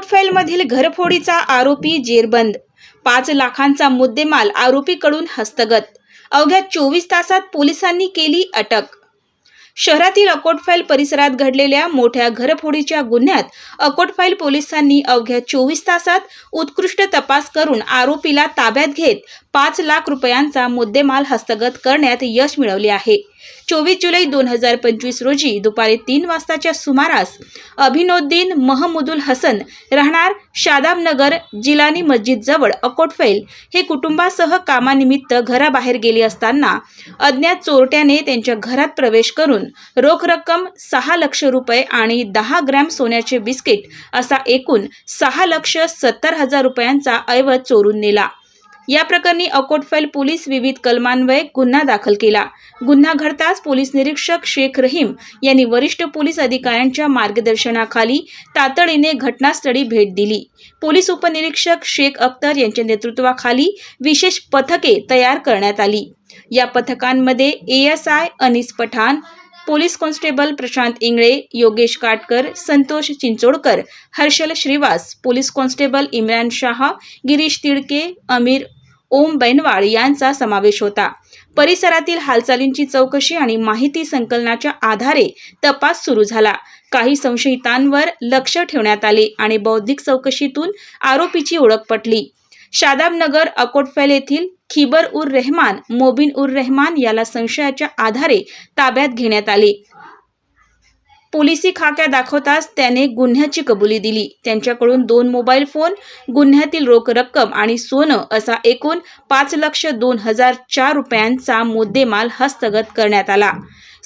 अकोटफैलमधील घरफोडीचा आरोपी जेरबंद. पाच लाखांचा मुद्देमाल आरोपीकडून हस्तगत. अवघ्या चोवीस तासात पोलिसांनी केली अटक. शहरातील अकोटफाईल परिसरात घडलेल्या मोठ्या घरफोडीच्या गुन्ह्यात अकोटफाईल पोलिसांनी अवघ्या चोवीस तासात उत्कृष्ट तपास करून आरोपीला ताब्यात घेत पाच लाख रुपयांचा मुद्देमाल हस्तगत करण्यात यश मिळवले आहे. चोवीस जुलै दोन हजार पंचवीस रोजी दुपारी तीन वाजताच्या सुमारास अभिनोद्दीन महमुदुल हसन राहणार शादाबनगर जिलानी मस्जिद जवळ अकोटफैल हे कुटुंबासह कामानिमित्त घराबाहेर गेले असताना अज्ञात चोरट्याने त्यांच्या घरात प्रवेश करून रोख रक्कम सहा लक्ष रुपये आणि दहा ग्रॅम सोन्याचे बिस्किट असा एकूण सहा लक्ष सत्तर हजार रुपयांचा ऐवज चोरून नेला. या प्रकरणी अकोटफैल पोलीस विविध कलमान्वये गुन्हा दाखल केला. गुन्हा घडताच पोलीस निरीक्षक शेख रहीम यांनी वरिष्ठ पोलीस अधिकाऱ्यांच्या मार्गदर्शनाखाली तातडीने घटनास्थळी भेट दिली. पोलीस उपनिरीक्षक शेख अख्तर यांच्या नेतृत्वाखाली विशेष पथके तयार करण्यात आली. या पथकांमध्ये A S I Anis Pathan police constable Prashant Ingale Yogesh Katkar Santosh Chinchodkar Harshal Shrivas police constable Imran Shah Girish Tidke Amir Om Bainwal यांचा समावेश होता. परिसरातील हालचालींची चौकशी आणि माहिती संकलनाच्या आधारे तपास सुरू झाला. काही संशयितांवर लक्ष ठेवण्यात आले आणि बौद्धिक चौकशीतून आरोपीची ओळख पटली. शादाबनगर अकोटफैल येथील खिबर उर रेहमान मोबिन उर रेहमान याला संशयाच्या आधारे ताब्यात घेण्यात आले. पोलिसी खाक्या दाखवताच त्याने गुन्ह्याची कबुली दिली. त्यांच्याकडून दोन मोबाईल फोन गुन्ह्यातील रोख रक्कम आणि सोनं असा एकूण पाच लक्ष दोन हजार चार रुपयांचा मुद्देमाल हस्तगत करण्यात आला.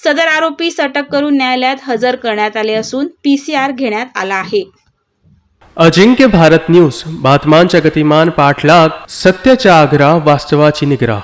सदर आरोपीस अटक करून न्यायालयात हजर करण्यात आले असून पीसीआर घेण्यात आला आहे. अजिंक्य भारत न्यूज बातम्यांच्या गतिमान पाठलाग सत्याच्या आग्रा वास्तवाची निग्रह.